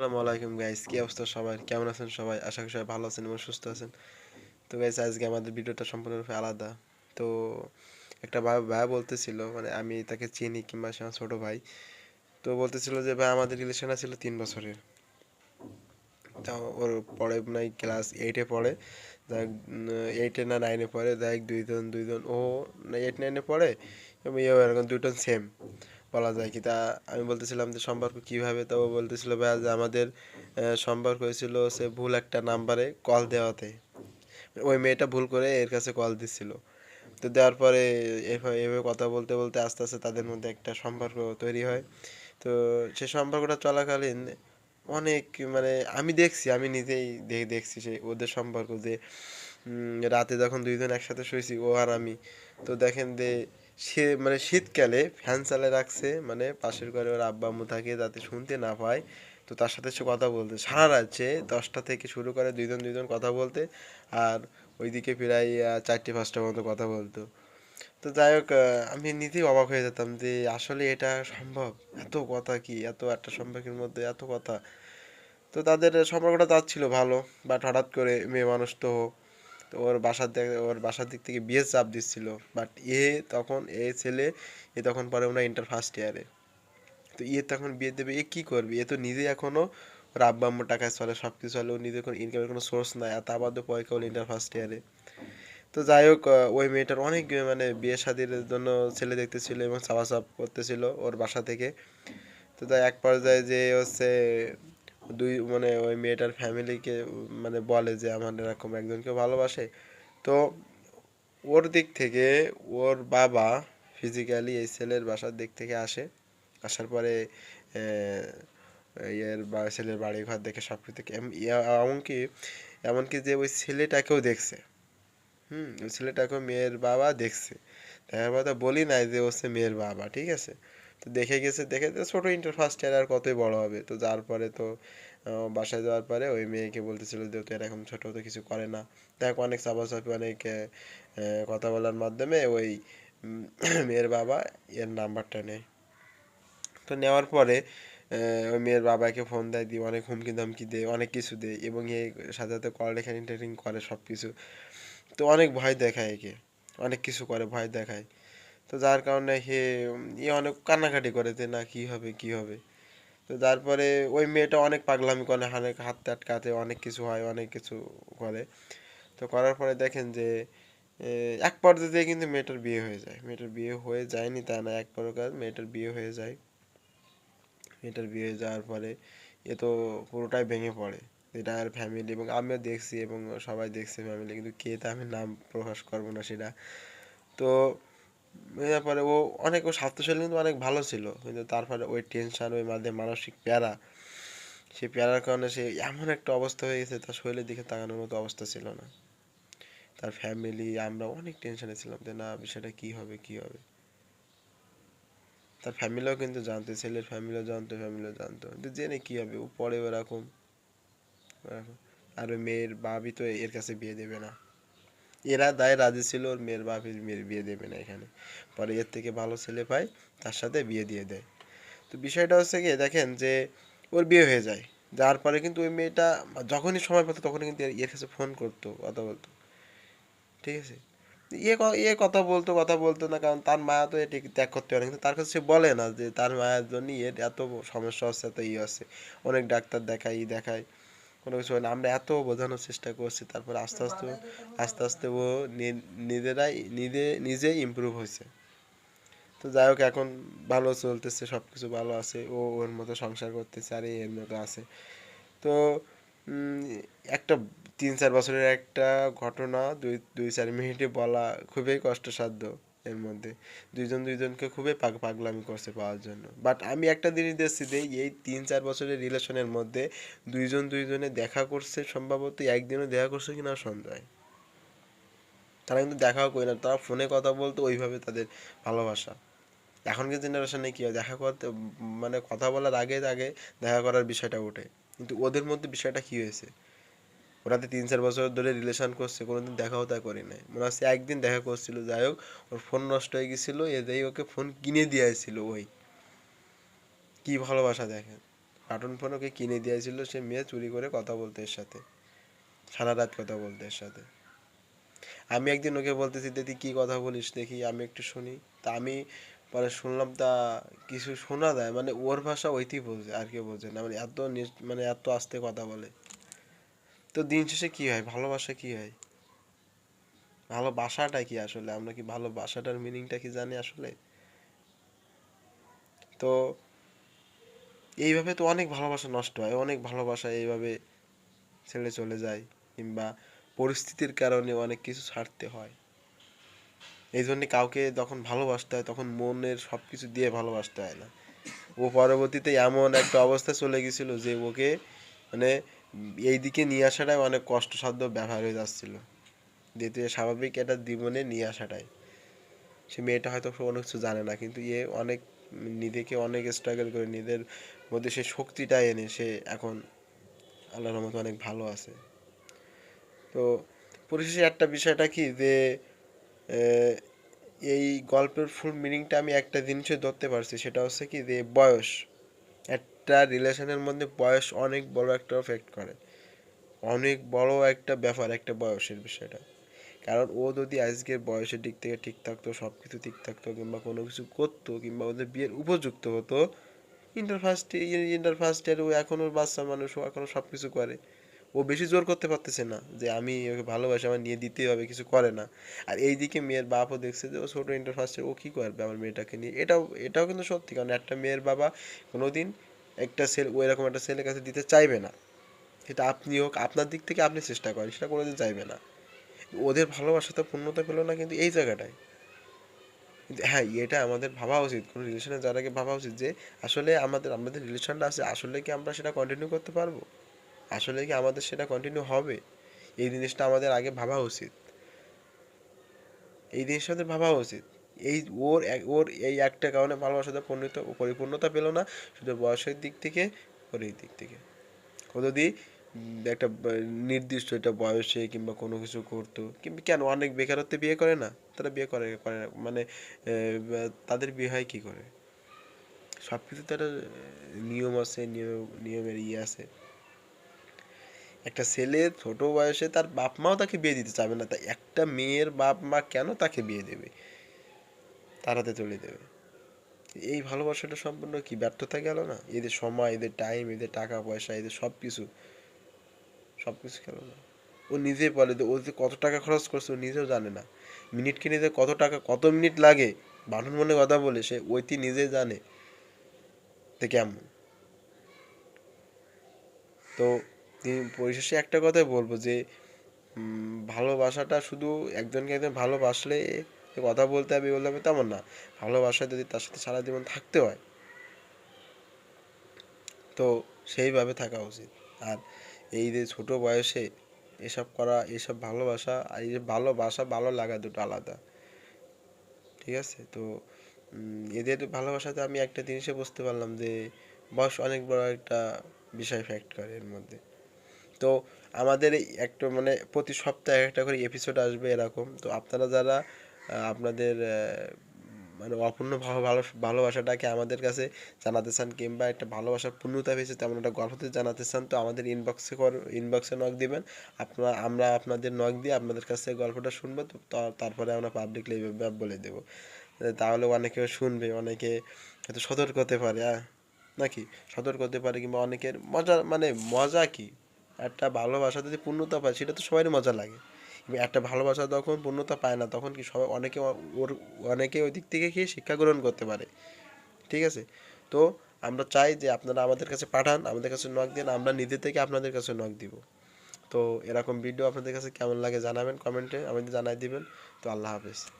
আসসালামু আলাইকুম গাইস কি অবস্থা সবাই কেমন আছেন সবাই? আশা করি সবাই ভালো আছেন এবং সুস্থ আছেন। তো গাইস আজকে আমাদের ভিডিওটা সম্পূর্ণরূপে আলাদা। তো, একটা ভাই ভাই বলতেছিল মানে আমি তাকে চিনি কিংবা সে আমার ছোটো ভাই। তো, বলতেছিল যে, ভাই, আমাদের রিলেশন ছিল তিন বছরের। তা, ওর পড়ে নাই ক্লাস এইটে পড়ে। দেখ এইটে না নাইনে পড়ে। দেখ দুইজন দুইজন, ও এইট নাইনে পড়ে। এবং এরকম দুইজন সেম বলা যায় কি? তা আমি বলতেছিলাম যে, সম্পর্ক কীভাবে তো বলতেছিল, ভাইয়া, যে আমাদের সম্পর্ক হয়েছিল সে ভুল একটা নাম্বারে কল দেওয়াতে। ওই মেয়েটা ভুল করে এর কাছে কল দিচ্ছিল তো দেওয়ার পরে এভাবে কথা বলতে বলতে আস্তে আস্তে তাদের মধ্যে একটা সম্পর্ক তৈরি হয়। তো সে সম্পর্কটা চলাকালীন অনেক মানে আমি দেখছি, আমি নিজেই দেখছি সেই ওদের সম্পর্ক যে রাতে যখন দুইজন একসাথে শুয়েছি, ও আর আমি। তো দেখেন যে সে মানে শীতকালে ফ্যান চালিয়ে রাখছে মানে পাশের ঘরে ওর আব্বা আম্মু থাকে যাতে শুনতে না পায়। তো তার সাথে সে কথা বলতে, সারা সে দশটা থেকে শুরু করে দুইজন দুইজন কথা বলতে আর ওইদিকে প্রায় চারটে পাঁচটা মতো কথা বলতো। তো যাই হোক আমি নিজেই অবাক হয়ে যেতাম যে আসলে এটা সম্ভব? এত কথা কি? এত একটা সম্পর্কের মধ্যে এত কথা। তো তাদের সম্পর্কটা তার ছিল ভালো, বাট হঠাৎ করে মেয়ে মানুষ তো তো ওর বাসার ওর বাসার দিক থেকে বিয়ে চাপ দিচ্ছিল। বাট এ তখন, এ ছেলে, এ তখন পরে ওনার ইন্টার ফার্স্ট ইয়ারে তো ইয়ে তখন বিয়ে দেবে, এ কী করবে? এ তো নিজে এখনও ওর আব্বা আম্মুর টাকায় চলে সব কিছু চলে। ও নিজের কোনো ইনকামের কোনো সোর্স নাই। আর তা বাদে পরে কেবল ইন্টার ফার্স্ট ইয়ারে তো যাই হোক ওই মেয়েটার অনেক মানে বিয়ে শাদির জন্য ছেলে দেখতেছিল এবং চাপাচাপ করতেছিল ওর বাসা থেকে। তো তাই এক পর্যায়ে যে হচ্ছে দুই মানে ওই মেয়েটার ফ্যামিলিকে মানে বলে যে আমার এরকম একজনকে ভালোবাসে। তো ওর দিক থেকে ওর বাবা ফিজিক্যালি এই ছেলের বাসার দিক থেকে আসে। আসার পরে ইয়ের বা, ছেলের বাড়ি ঘর দেখে সব কিছু এমনকি এমনকি যে ওই ছেলেটাকেও দেখছে। হুম, ওই ছেলেটাকেও মেয়ের বাবা দেখছে। দেখার কথা বলি নাই যে হচ্ছে মেয়ের বাবা, ঠিক আছে? তো দেখে গেছে, দেখে তো ছোটো ইন্টার ফার্স্ট ইয়ার আর কতই বড় হবে। তো যার পরে তো বাসায় যাওয়ার পরে ওই মেয়েকে বলতেছিল যে তো এরকম ছোটো, তো কিছু করে না। দেখ, অনেক চাপাচাপি, অনেক কথা বলার মাধ্যমে ওই মেয়ের বাবা এর নাম্বারটা নেয়। তো নেওয়ার পরে ওই মেয়ের বাবাকে ফোন দেয়, দিয়ে অনেক হুমকি ধমকি দেয়, অনেক কিছু দেয় এবং এ সাথে সাথে কল রেখানি টেরিং করে সব কিছু তো অনেক ভয় দেখায় একে, অনেক কিছু করে, ভয় দেখায়। তো যার কারণে হে ই অনেক কান্নাকাটি করে যে, না, কী হবে কী হবে? তো তারপরে ওই মেয়েটা অনেক পাগলামি করে, অনেক হাত আটকাতে অনেক কিছু হয়, অনেক কিছু করে। তো করার পরে দেখেন যে এক পর্যায়ে কিন্তু মেয়েটার বিয়ে হয়ে যায়। মেয়েটার বিয়ে হয়ে যায়নি তা না, এক প্রকার মেয়েটার বিয়ে হয়ে যায়। মেয়েটার বিয়ে হয়ে যাওয়ার পরে এ তো পুরোটাই ভেঙে পড়ে। এটা আর ফ্যামিলি এবং আমিও দেখছি এবং সবাই দেখছে ফ্যামিলি কিন্তু কে তা আমি নাম প্রকাশ করব না সেটা। তো তারপরে ও অনেক, ও স্বাস্থ্যশীল কিন্তু অনেক ভালো ছিল। কিন্তু তারপরে ওই টেনশন ওই মাঝে মানসিক প্যারা, সেই প্যারার কারণে সে এমন একটা অবস্থা হয়ে গেছে, তার শরীরের দিকে তাকানোর মতো অবস্থা ছিল না। তার ফ্যামিলি আমরা অনেক টেনশনে ছিলাম যে না, বিষয়টা কী হবে কী হবে। তার ফ্যামিলিও কিন্তু জানতো, ছেলের ফ্যামিলিও জানতো ফ্যামিলিও জানতো। কিন্তু জেনে কী হবে, ও পরে ওরকম। আর মেয়ের বাবি তো এর কাছে বিয়ে দেবে না। এরা দায় রাজি ছিল, ওর মেয়ের বাপির মেয়ের বিয়ে দেবে না এখানে। পরে এর থেকে ভালো ছেলে পায়, তার সাথে বিয়ে দিয়ে দেয়। তো বিষয়টা হচ্ছে কি দেখেন যে, ওর বিয়ে হয়ে যায়। যার পরে কিন্তু ওই মেয়েটা যখনই সময় পেতো, তখনই কিন্তু এর- কাছে ফোন করতো, কথা বলতো। ঠিক আছে? ইয়ে ইয়ে কথা বলতো কথা বলতো না, কারণ তার মায়া তো এটি ত্যাগ করতে পারে কিন্তু তার কাছে সে বলে না যে, তার মায়ের জন্যই এর এত সমস্যা হচ্ছে, এত ইয়ে আছে অনেক ডাক্তার দেখায়, ই দেখায়। কোনো কিছু হয় না আমরা এত বোঝানোর চেষ্টা করছি, তারপরে আস্তে আস্তে আস্তে আস্তে ও নিজেরাই, নিজে নিজেই ইমপ্রুভ হয়েছে। তো যাই হোক, এখন ভালো চলতেছে সব কিছু ভালো আছে, ও ওর মতো সংসার করতেছে, আর এর মতো আছে। তো একটা তিন চার বছরের একটা ঘটনা, দুই দুই, চার মিনিটে বলা খুবই কষ্টসাধ্য। এর মধ্যে। দুইজন দুইজনকে খুবই পাগ পাগলামি করছে পাওয়ার জন্য। বাট আমি একটা জিনিস দেখছি যে এই তিন চার বছরের রিলেশনের মধ্যে দুইজন দুইজনে দেখা করছে সম্ভবত একদিনও দেখা করছে কিনা সন্ধ্যায় তারা কিন্তু দেখাও করে না। তারা ফোনে কথা বলতো ওইভাবে তাদের ভালোবাসা। এখনকার জেনারেশনে কী হয়? দেখা করতে মানে কথা বলার আগে আগে দেখা করার বিষয়টা ওঠে। কিন্তু ওদের মধ্যে বিষয়টা কী হয়েছে? ওরা তো তিন চার বছর ধরে রিলেশন করছে, কোনোদিন দেখাও তা করি নাই। মনে হচ্ছে একদিন দেখা করছিল, যাই হোক, ওর ফোন নষ্ট হয়ে গেছিল এদেরই ওকে ফোন কিনে দিয়ে আসছিল, ওই। কি ভালোবাসা দেখেন। বাটন ফোন ওকে কিনে দিয়েছিল সে মেয়ে চুরি করে কথা বলতে এর সাথে। সারা রাত কথা বলতে এর সাথে। আমি একদিন ওকে বলতেছি দিদি কী কথা বলিস, দেখি আমি একটু শুনি। তা আমি পরে শুনলাম, তা কিছু শোনা যায় মানে ওর ভাষা ওইটি বলছে আর কেউ বলছে না। মানে এত মানে এত আস্তে কথা বলে। তো দিন শেষে কি হয়? ভালোবাসা কি হয়? ভালোবাসাটা কি আসলে? আমরা কি ভালোবাসাটার মিনিংটা কি জানি আসলে? তো এইভাবে তো অনেক ভালোবাসা নষ্ট হয়। অনেক ভালোবাসা এইভাবে ছেড়ে চলে যায় কিংবা পরিস্থিতির কারণে অনেক কিছু ছাড়তে হয়। এই জন্যে কাউকে যখন ভালোবাসতে হয়, তখন মনের সব কিছু দিয়ে ভালোবাসতে হয় না। ও পরবর্তীতে এমন একটা অবস্থা চলে গেছিল যে ওকে মানে এই দিকে নিয়ে আসাটাই অনেক কষ্টসাধ্য ব্যাপার হয়ে যাচ্ছিল। দ্বিতীয় স্বাভাবিক এটা জীবনে নিয়ে আসাটাই। সে মেয়েটা হয়তো অনেক কিছু জানে না, কিন্তু এ অনেক নিজেকে অনেক স্ট্রাগল করে, নিজের মধ্যে সে শক্তিটা এনে সে এখন আল্লাহর রহমতে অনেক ভালো আছে। তো পরিশেষে একটা বিষয়টা কি যে এই গল্পের ফুল মিনিংটা আমি একটা জিনিসে ধরতে পারছি, সেটা হচ্ছে কি যে বয়স। একটা রিলেশনের মধ্যে বয়স অনেক বড় একটা এফেক্ট করে। অনেক বড় একটা ব্যাপার, একটা বয়সের বিষয়টা। কারণ ও যদি আজকের বয়সের দিক থেকে ঠিক থাকতো সব কিছু ঠিক থাকতো, কিংবা কোনো কিছু করতো, কিংবা ওদের বিয়ের উপযুক্ত হতো inter first inter first year ও এখনও বাচ্চা মানুষ, ও এখনও সব কিছু করে। ও বেশি জোর করতে পারতেছে না যে আমি ওকে ভালোবাসি, আমার নিয়ে দিতেই হবে, কিছু করে না। আর এইদিকে মেয়ের বাপও দেখছে যে ও ছোটো ইন্টার ফার্স্টে ও কী করবে আমার মেয়েটাকে নিয়ে? এটাও এটাও কিন্তু সত্যি। কারণ একটা মেয়ের বাবা কোনোদিন একটা সেল ওই রকম একটা সেলের কাছে দিতে চাইবে না। সেটা আপনি হোক, আপনার দিক থেকে আপনি চেষ্টা করেন, সেটা কোনোদিন চাইবে না। ওদের ভালোবাসা তো পূর্ণতা পেল না কিন্তু এই জায়গাটায়। কিন্তু হ্যাঁ এটা আমাদের ভাবা উচিত, কোনো রিলেশনে যার আগে ভাবা উচিত যে, আসলে আমাদের আমাদের রিলেশনটা আছে, আসলে কি আমরা সেটা কন্টিনিউ করতে পারব? আসলে কি আমাদের সেটা কন্টিনিউ হবে? এই জিনিসটা আমাদের আগে ভাবা উচিত। এই জিনিসটা আমাদের ভাবা উচিত। এই ওর ওর এই একটা কারণে ভালোবাসাতে পরিণত, পরিপূর্ণতা পেল না, শুধু বয়সের দিক থেকে ওর এই দিক থেকে। ও যদি একটা নির্দিষ্ট একটা বয়সে কিংবা কোনো কিছু করতো, কিংবা কেন অনেক বেকারত্বে বিয়ে করে না, তারা বিয়ে করে করে না মানে তাদের বিয়ে হয় কী করে? সব কিছু তো একটা নিয়ম আছে, নিয়ম, নিয়মের ইয়ে আছে। একটা ছেলে ছোট বয়সে তার বাপ মাও তাকে বিয়ে দিতে চাবে না তাই একটা মেয়ের বাপ মা কেন তাকে বিয়ে দেবে? তাড়াতে চলে দেবে। এই ভালোবাসাটা সম্পূর্ণ কি? ব্যর্থতা গেল না? এদের সময় এদের টাইম এদের টাকা, পয়সা এদের সব কিছু সব কিছু গেল না। ও নিজে বলে ও যে কত টাকা খরচ করছে, ও নিজেও জানে না। মিনিট কিনে যে কত টাকা, কত মিনিট লাগে? বানুন মনে কথা বলে, সে ওইটি নিজে জানে যে কেমন। তো পরিশেষে একটা কথাই বলব যে ভালোবাসাটা শুধু একজনকে একজন ভালোবাসলে কথা বলতে বলতে হবে তেমন না। ভালোবাসা যদি তার সাথে সারা জীবন থাকতে হয়, তো সেইভাবে থাকা উচিত। আর এই যে ছোট বয়সে এসব করা, এসব ভালোবাসা আর এই যে ভালোবাসা, ভালো লাগা দুটো আলাদা। ঠিক আছে? তো এদের ভালোবাসাতে আমি একটা জিনিসে বুঝতে পারলাম যে বয়স অনেক বড় একটা বিষয় ফ্যাক্ট করে এর মধ্যে। তো আমাদের একটা মানে প্রতি সপ্তাহে একটা করে এপিসোড আসবে এরকম। তো আপনারা যারা আপনাদের মানে অপূর্ণ ভালো ভালো ভালোবাসাটাকে আমাদের কাছে জানাতে চান কিংবা একটা ভালোবাসার পূর্ণতা পেয়েছে তেমন একটা গল্পতে জানাতে চান তো আমাদের ইনবক্সে কর ইনবক্সে নক দিবেন। আপনারা আমরা আপনাদের নক দিয়ে আপনাদের কাছ গল্পটা শুনব তো তারপরে আমরা পাবলিকলি বলে দেবো। তাহলে অনেকে শুনবে অনেকে হয়তো সতর্ক হতে পারে আহ, নাকি? সতর্ক হতে পারে কিংবা অনেকের মজা মানে মজা কি? একটা ভালোবাসা যদি পূর্ণতা পায় সেটা তো সবারই মজা লাগে। একটা ভালোবাসা তখন পূর্ণতা পায় না, তখন কি সবাই অনেকে ওর, অনেকে ওই দিক থেকে গিয়ে শিক্ষা গ্রহণ করতে পারে। ঠিক আছে? তো আমরা চাই যে আপনারা আমাদের কাছে পাঠান, আমাদের কাছে নক দিন, আমরা নিজে থেকে আপনাদের কাছে নক দিব। তো এরকম ভিডিও আপনাদের কাছে কেমন লাগে জানাবেন কমেন্টে, আমাদের জানাই দিবেন। তো আল্লাহ হাফেজ।